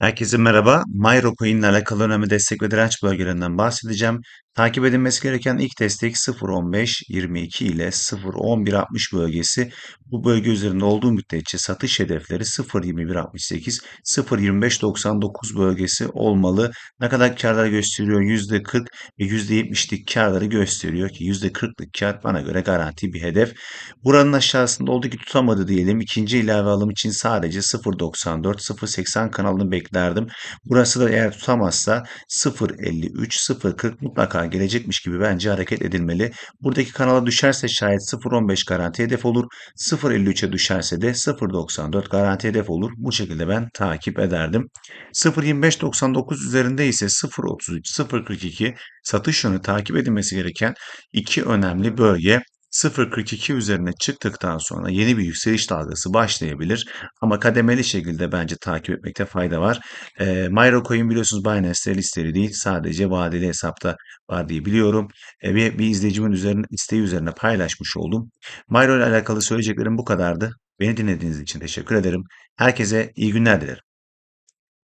Herkese merhaba. MyRocoin ile alakalı önemli destek ve direnç bölgelerinden bahsedeceğim. Takip edilmesi gereken ilk destek 0.15.22 ile 0.11.60 bölgesi. Bu bölge üzerinde olduğu müddetçe satış hedefleri 0.21.68, 0.25.99 bölgesi olmalı. Ne kadar karlar gösteriyor? %40 ve %70'lik karları gösteriyor ki %40'lık kar bana göre garanti bir hedef. Buranın aşağısında olduğu ki tutamadı diyelim. İkinci ilave alım için sadece 0.94, 0.80 kanalını beklerdim. Burası da eğer tutamazsa 0.53, 0.40 mutlaka gelecekmiş gibi bence hareket edilmeli. Buradaki kanala düşerse şayet 0.15 garanti hedef olur. 0.53'e düşerse de 0.94 garanti hedef olur. Bu şekilde ben takip ederdim. 0.25.99 üzerinde ise 0.33, 0.42 satış yönü takip edilmesi gereken iki önemli bölge. 0.42 üzerine çıktıktan sonra yeni bir yükseliş dalgası başlayabilir. Ama kademeli şekilde bence takip etmekte fayda var. E, MyRocoin biliyorsunuz Binance'te listeli değil. Sadece vadeli hesapta var diye biliyorum. E, bir, bir izleyicimin üzerine, isteği üzerine paylaşmış oldum. Myro ile alakalı söyleyeceklerim bu kadardı. Beni dinlediğiniz için teşekkür ederim. Herkese iyi günler dilerim.